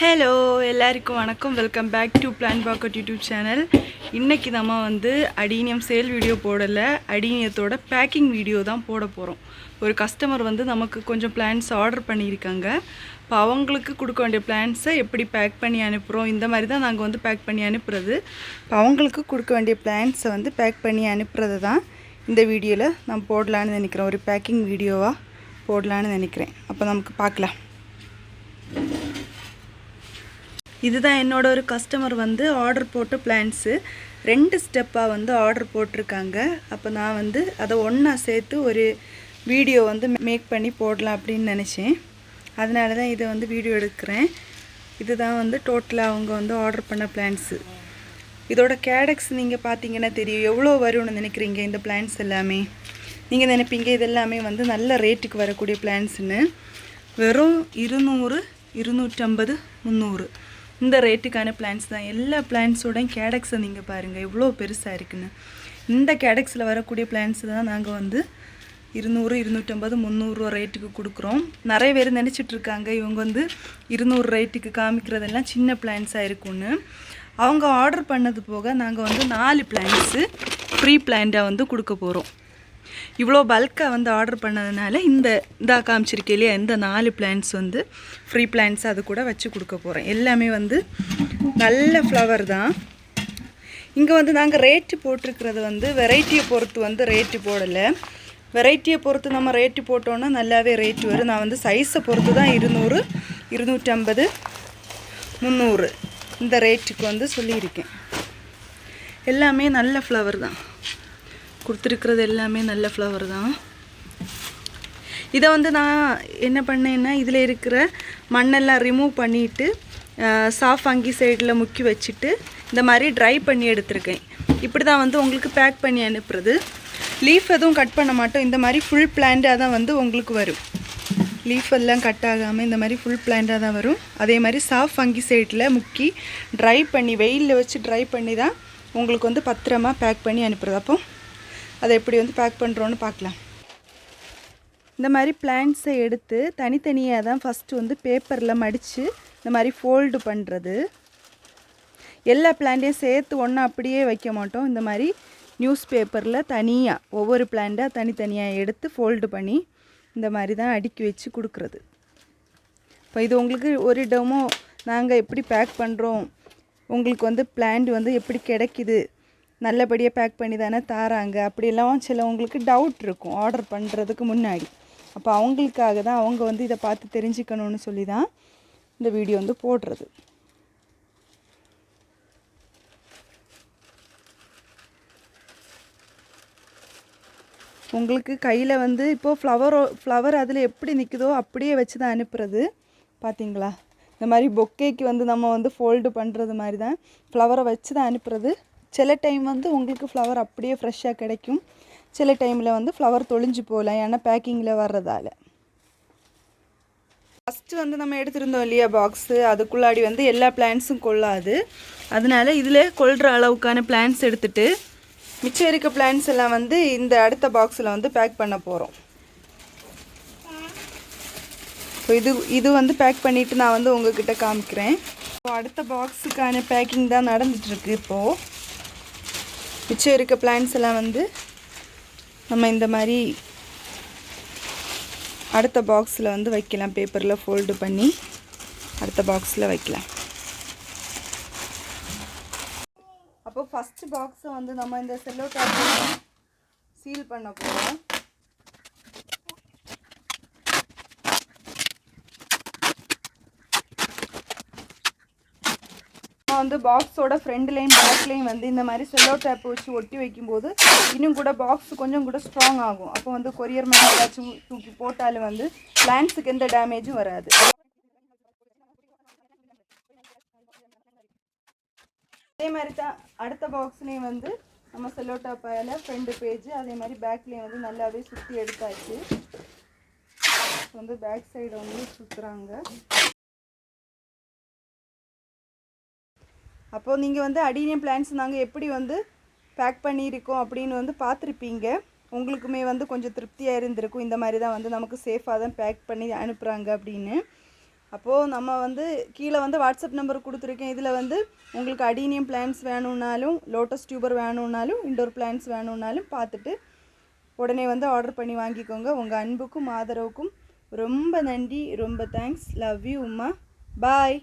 Hello எல்லாருக்கும் வணக்கம். Welcome back to plant pocket YouTube channel இன்றைக்கி நம்ம வந்து அடீனியம் சேல் வீடியோ போடலை. அடீனியத்தோட பேக்கிங் வீடியோ தான் போட போகிறோம் ஒரு கஸ்டமர் வந்து நமக்கு கொஞ்சம் பிளான்ஸ் ஆர்டர் பண்ணியிருக்காங்க. இப்போ அவங்களுக்கு கொடுக்க வேண்டிய பிளான்ஸை எப்படி பேக் பண்ணி அனுப்புகிறோம் இந்த மாதிரி தான் நாங்கள் வந்து பேக் பண்ணி அனுப்புறது. இப்போ அவங்களுக்கு கொடுக்க வேண்டிய பிளான்ஸை வந்து பேக் பண்ணி அனுப்புறது தான் இந்த வீடியோவில் நான் போடலான்னு நினைக்கிறேன் ஒரு பேக்கிங் வீடியோவாக போடலான்னு நினைக்கிறேன். அப்போ நமக்கு பார்க்கலாம். இதுதான் என்னோட ஒரு கஸ்டமர் வந்து ஆர்டர் போட்ட பிளான்ஸு ரெண்டு ஸ்டெப்பாக வந்து ஆர்டர் போட்டிருக்காங்க. அப்போ நான் வந்து அதை ஒன்றா சேர்த்து ஒரு வீடியோ வந்து மேக் பண்ணி போடலாம் அப்படின்னு நினச்சேன். அதனால தான் இதை வந்து வீடியோ எடுக்கிறேன். இதுதான் வந்து டோட்டலாக அவங்க வந்து ஆர்டர் பண்ண பிளான்ஸு இதோட கேடக்ஸ் நீங்கள் பார்த்தீங்கன்னா தெரியும். எவ்வளோ வரும்னு நினைக்கிறீங்க இந்த பிளான்ஸ் எல்லாமே? நீங்கள் நினைப்பீங்க இது எல்லாமே வந்து நல்ல ரேட்டுக்கு வரக்கூடிய பிளான்ஸ்னு வெறும் இருநூறு இருநூற்றம்பது முந்நூறு. இந்த ரேட்டுக்கான பிளான்ஸ் தான். எல்லா பிளான்ஸோடையும் கேடக்ஸை நீங்கள் பாருங்கள் எவ்வளோ பெருசாக இருக்குன்னு. இந்த கேடக்ஸில் வரக்கூடிய பிளான்ஸ் தான் நாங்கள் வந்து இருநூறு இருநூற்றம்பது முந்நூறுரூவா ரேட்டுக்கு கொடுக்குறோம். நிறைய பேர் நினச்சிட்டு இருக்காங்க. இவங்க வந்து இருநூறு ரேட்டுக்கு காமிக்கிறதெல்லாம் சின்ன பிளான்ஸாக இருக்கும்னு. அவங்க ஆர்டர் பண்ணது போக நாங்கள் வந்து நாலு பிளான்ஸு ப்ரீ பிளான்டாக வந்து கொடுக்க போகிறோம் இவ்வளோ பல்காக வந்து ஆர்டர் பண்ணதுனால இந்த இதாக காமிச்சிருக்கே இல்லையா? இந்த நாலு பிளான்ஸ் வந்து ஃப்ரீ பிளான்ஸ் அது கூட வச்சு கொடுக்க போகிறேன் எல்லாமே வந்து நல்ல ஃப்ளவர் தான். இங்கே வந்து நாங்கள் ரேட்டு போட்டிருக்கிறது வந்து வெரைட்டியை பொறுத்து வந்து ரேட்டு போடலை. வெரைட்டியை பொறுத்து நம்ம ரேட்டு போட்டோன்னா நல்லாவே ரேட்டு வரும். நான் வந்து சைஸை பொறுத்து தான் இருநூறு இருநூற்றம்பது முந்நூறு இந்த ரேட்டுக்கு வந்து சொல்லியிருக்கேன். எல்லாமே நல்ல ஃப்ளவர் தான். கொடுத்துருக்கிறது எல்லாமே நல்ல ஃப்ளவர் தான். இதை வந்து நான் என்ன பண்ணேன்னா இதில் இருக்கிற மண்ணெல்லாம் ரிமூவ் பண்ணிவிட்டு சாஃப் அங்கி சைடில் முக்கி வச்சுட்டு இந்த மாதிரி ட்ரை பண்ணி எடுத்திருக்கேன். இப்படி தான் வந்து உங்களுக்கு பேக் பண்ணி அனுப்புறது. லீஃப் எதுவும் கட் பண்ண மாட்டோம். இந்த மாதிரி ஃபுல் பிளான்டாக தான் வந்து உங்களுக்கு வரும். லீஃப் எல்லாம் கட் ஆகாமல் இந்த மாதிரி ஃபுல் பிளான்டாக தான் வரும். அதே மாதிரி சாஃப் அங்கி சைடில் முக்கி ட்ரை பண்ணி வெயிலில் வச்சு ட்ரை பண்ணி தான் உங்களுக்கு வந்து பத்திரமா பேக் பண்ணி அனுப்புறது. அப்போ அதை எப்படி வந்து பேக் பண்ணுறோன்னு பார்க்கலாம். இந்த மாதிரி பிளான்ட்ஸை எடுத்து தனித்தனியாக தான் ஃபஸ்ட்டு வந்து பேப்பரில் மடித்து இந்த மாதிரி ஃபோல்டு பண்ணுறது எல்லா பிளான்ட்டையும் சேர்த்து ஒன்றா அப்படியே வைக்க மாட்டோம். இந்த மாதிரி நியூஸ் பேப்பரில் தனியாக ஒவ்வொரு பிளான்ட்டாக தனித்தனியாக எடுத்து ஃபோல்டு பண்ணி இந்த மாதிரி தான் அடுக்கி வச்சு கொடுக்குறது. இப்போ இது உங்களுக்கு ஒரு இடமும் நாங்கள் எப்படி பேக் பண்ணுறோம் உங்களுக்கு வந்து பிளான்ட் வந்து எப்படி கிடைக்கிது? நல்லபடியாக பேக் பண்ணி தானே தாராங்க. அப்படிலாம் சிலவங்களுக்கு டவுட் இருக்கும். ஆர்டர் பண்ணுறதுக்கு முன்னாடி. அப்போ அவங்களுக்காக தான் அவங்க வந்து இதை பார்த்து தெரிஞ்சுக்கணும்னு சொல்லி தான் இந்த வீடியோ வந்து போடுறது. உங்களுக்கு கையில் வந்து இப்போது ஃப்ளவரோ ஃப்ளவர் அதில் எப்படி நிற்குதோ அப்படியே வச்சு தான் அனுப்புறது. பார்த்தீங்களா இந்த மாதிரி பொக்கேக்கு வந்து நம்ம வந்து ஃபோல்டு பண்ணுறது மாதிரி தான். ஃப்ளவரை வச்சு தான் அனுப்புறது. சில டைம் வந்து உங்களுக்கு ஃப்ளவர் அப்படியே ஃப்ரெஷ்ஷாக கிடைக்கும். சில டைமில் வந்து ஃப்ளவர் தொளிஞ்சு போகலாம் ஏன்னா பேக்கிங்கில் வர்றதால. ஃபஸ்ட்டு வந்து நம்ம எடுத்திருந்தோம் இல்லையா பாக்ஸு அதுக்குள்ளாடி வந்து எல்லா பிளான்ஸும் கொள்ளாது. அதனால இதில் கொள்கிற அளவுக்கான பிளான்ஸ் எடுத்துகிட்டு மிச்சம் இருக்க பிளான்ஸ் எல்லாம் வந்து இந்த அடுத்த பாக்ஸில் வந்து பேக் பண்ண போகிறோம் இப்போ இது இது வந்து பேக் பண்ணிவிட்டு நான் வந்து உங்ககிட்ட காமிக்கிறேன். இப்போ அடுத்த பாக்ஸுக்கான பேக்கிங் தான் நடந்துகிட்ருக்கு இப்போது மிச்சம் இருக்க பிளான்ஸ் எல்லாம் வந்து நம்ம இந்த மாதிரி அடுத்த பாக்ஸில் வந்து வைக்கலாம். பேப்பரில் ஃபோல்டு பண்ணி அடுத்த பாக்ஸில் வைக்கலாம். அப்போ ஃபஸ்ட்டு பாக்ஸை வந்து நம்ம இந்த செல்லோ டேப் சீல் பண்ண போகிறோம் நான் வந்து பாக்ஸோட ஃப்ரண்ட்லேயும் பேக்லேயும் வந்து இந்த மாதிரி செல்லோ டேப் வச்சு ஒட்டி வைக்கும்போது இன்னும் கூட பாக்ஸ் கொஞ்சம் கூட ஸ்ட்ராங் ஆகும். அப்போ வந்து கொரியர் மேலே ஏதாச்சும் தூக்கி போட்டாலும் வந்து பிளான்ஸுக்கு எந்த டேமேஜும் வராது. அதே மாதிரி தான் அடுத்த பாக்ஸ்லேயும் வந்து நம்ம செல்லோ டேப்பால் ஃப்ரண்ட் பேஜ் அதே மாதிரி பேக்லேயும் வந்து நல்லாவே சுற்றி எடுத்தாச்சு. வந்து பேக் சைடு வந்து சுற்றுறாங்க அப்போது நீங்கள் வந்து அடீனியம் பிளான்ஸ் நாங்கள் எப்படி வந்து பேக் பண்ணியிருக்கோம் அப்படின்னு வந்து பார்த்துருப்பீங்க. உங்களுக்குமே வந்து கொஞ்சம் திருப்தியாக இருந்திருக்கும். இந்த மாதிரி தான் வந்து நமக்கு சேஃபாக தான் பேக் பண்ணி அனுப்புகிறாங்க அப்படின்னு. அப்போது நம்ம வந்து கீழே வந்து வாட்ஸ்அப் நம்பர் கொடுத்துருக்கேன். இதில் வந்து உங்களுக்கு அடீனியம் பிளான்ஸ் வேணும்னாலும் லோட்டஸ் டியூபர் வேணும்னாலும் இண்டோர் பிளான்ஸ் வேணும்னாலும் பார்த்துட்டு உடனே வந்து ஆர்டர் பண்ணி வாங்கிக்கோங்க. உங்கள் அன்புக்கும் ஆதரவுக்கும் ரொம்ப நன்றி ரொம்ப thanks love you Uma. Bye